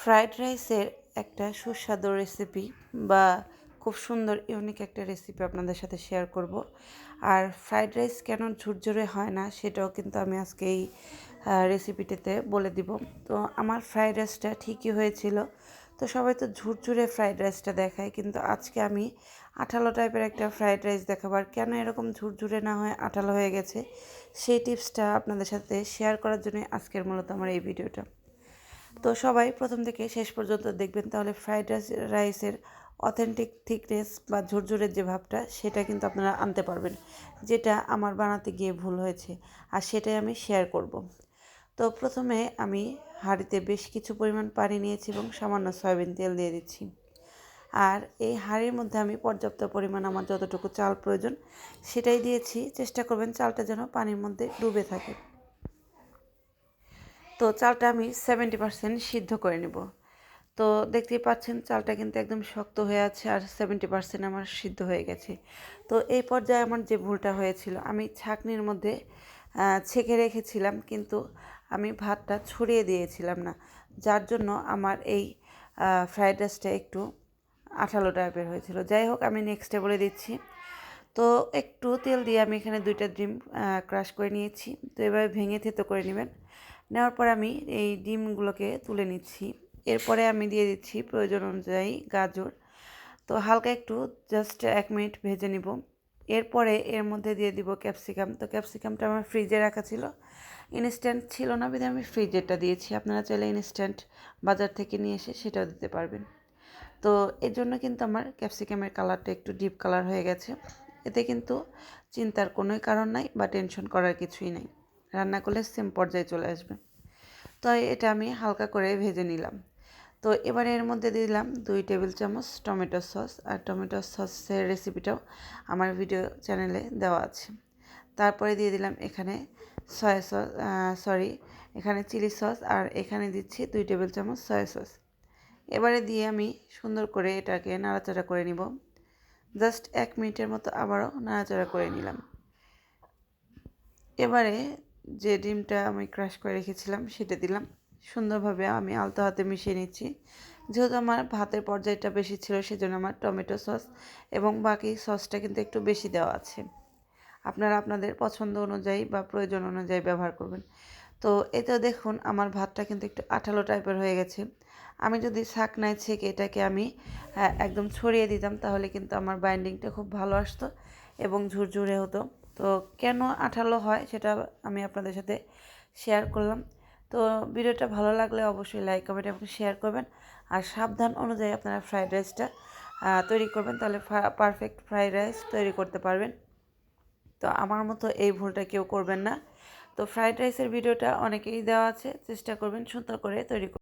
Fried রাইসের একটা সুস্বাদু রেসিপি বা খুব সুন্দর ইউনিক একটা রেসিপি আপনাদের সাথে শেয়ার করব। আর ফ্রায়েড রাইস কেন ঝুরঝুরে হয় না সেটাও কিন্তু আমি আজকে এই রেসিপিটিতে বলে দিব। তো আমার ফ্রায়েড রাইসটা ঠিকই হয়েছিল। তো সবাই তো ঝুরঝুরে ফ্রাইড রাইসটা দেখায়, কিন্তু আজকে আমি আঠালো টাইপের একটা ফ্রাইড রাইস দেখাবার কেন এরকম ঝুরঝুরে না হয়ে, আঠালো হয়ে গেছে, সেই টিপসটা আপনাদের সাথে শেয়ার করার জন্যই আজকের মূলত আমার এই ভিডিওটা তো সবাই প্রথম থেকে শেষ পর্যন্ত দেখবেন, তাহলে ফ্রাইড রাইস, রাইসের অথেন্টিক থিকনেস বা ঝুরঝুরের যে ভাবটা, সেটা কিন্তু আপনারা আনতে পারবেন, যেটা আমার বানাতে গিয়ে ভুল হয়েছে, আর সেটাই আমি শেয়ার করব। তো প্রথমে আমি হাঁড়িতে বেশ কিছু পরিমাণ পানি নিয়েছি এবং সামান্য সয়াবিন তেল দিয়ে দিচ্ছি। আর এই হাঁড়ির মধ্যে আমি পর্যাপ্ত পরিমাণ আমার যতটুকু চাল প্রয়োজন, সেটাই দিয়েছি। চেষ্টা করবেন চালটা যেন পানির মধ্যে ডুবে থাকে। তো চালটা আমি সেভেন্টি পার্সেন্ট সিদ্ধ করে নেব। তো দেখতেই পাচ্ছেন চালটা কিন্তু একদম শক্ত হয়ে আছে আর সেভেন্টি পার্সেন্ট আমার সিদ্ধ হয়ে গেছে। তো এই পর্যায়ে আমার যে ভুলটা হয়েছিল, আমি ছাকনির মধ্যে ছেঁকে রেখেছিলাম কিন্তু আমি ভাতটা ছড়িয়ে দিয়েছিলাম না। যার জন্য আমার এই ফ্রাইড রাইসটা একটু আঠালো টাইপের হয়েছিল। যাই হোক, আমি নেক্সটে বলে দিচ্ছি। তো একটু তেল দিয়ে আমি এখানে দুইটা ডিম ক্রাশ করে নিয়েছি। তো এভাবে ভেঙে থেতো করে নেবেন। নেওয়ার পর আমি এই ডিমগুলোকে তুলে নিচ্ছি। এরপরে আমি দিয়ে দিচ্ছি প্রয়োজন অনুযায়ী গাজর। তো হালকা একটু জাস্ট এক মিনিট ভেজে নিব। এরপরে এর মধ্যে দিয়ে দিব ক্যাপসিকাম। তো ক্যাপসিকামটা আমার ফ্রিজে রাখা ছিল। ইনস্ট্যান্ট ছিল না বিধে আমি ফ্রিজেরটা দিয়েছি। আপনারা চাইলে ইনস্ট্যান্ট বাজার থেকে নিয়ে এসে সেটাও দিতে পারবেন। তো এর জন্য কিন্তু আমার ক্যাপসিকামের কালারটা একটু ডিপ কালার হয়ে গেছে। এতে কিন্তু চিন্তার কোনোই কারণ নাই বা টেনশন করার কিছুই নাই। রান্না করলে সেম পর্যায়ে চলে আসবে। তো এটা আমি হালকা করে ভেজে নিলাম। তো এবারে এর মধ্যে দিলাম দুই টেবিল চামচ টমেটো সস আর টমেটো সসের রেসিপিটাও আমার ভিডিও চ্যানেলে দেওয়া আছে। তারপরে দিয়ে দিলাম এখানে সয়া সস সরি এখানে চিলি সস আর এখানে দিচ্ছি দুই টেবিল চামচ সয়া সস এবারে দিয়ে আমি সুন্দর করে এটাকে নাড়াচাড়া করে নিব। জাস্ট এক মিনিটের মতো আবারও নাড়াচাড়া করে নিলাম। এবারে যে ডিমটা আমি ক্রাশ করে রেখেছিলাম, সেটা দিলাম। সুন্দরভাবে আমি আলতো হাতে মিশিয়ে নিচ্ছি। যেহেতু আমার ভাতের পর্যায়টা বেশি ছিল, সেজন্য আমার টমেটো সস এবং বাকি সসটা কিন্তু একটু বেশি দেওয়া আছে। আপনারা আপনাদের পছন্দ অনুযায়ী বা প্রয়োজন অনুযায়ী ব্যবহার করবেন। তো এতে দেখুন আমার ভাতটা কিন্তু একটু আঠালো টাইপের হয়ে গেছে। আমি যদি শাক নাই ছেঁকে এটাকে আমি একদম ছড়িয়ে দিতাম তাহলে কিন্তু আমার বাইন্ডিংটা খুব ভালো আসতো এবং ঝুরঝুরে হতো। তো কেন আঠালো হয় সেটা আমি আপনাদের সাথে শেয়ার করলাম। তো ভিডিওটা ভালো লাগলে অবশ্যই লাইক কমেন্ট এবং শেয়ার করবেন। আর সাবধান অনুযায়ী আপনারা ফ্রাইড রাইসটা তৈরি করবেন তাহলে পারফেক্ট ফ্রাইড রাইস তৈরি করতে পারবেন। তো আমার মতো এই ভুলটা কেউ করবেন না। তো ফ্রাইড রাইসের ভিডিওটা অনেকেই দেওয়া আছে চেষ্টা করবেন সুন্দর করে তৈরি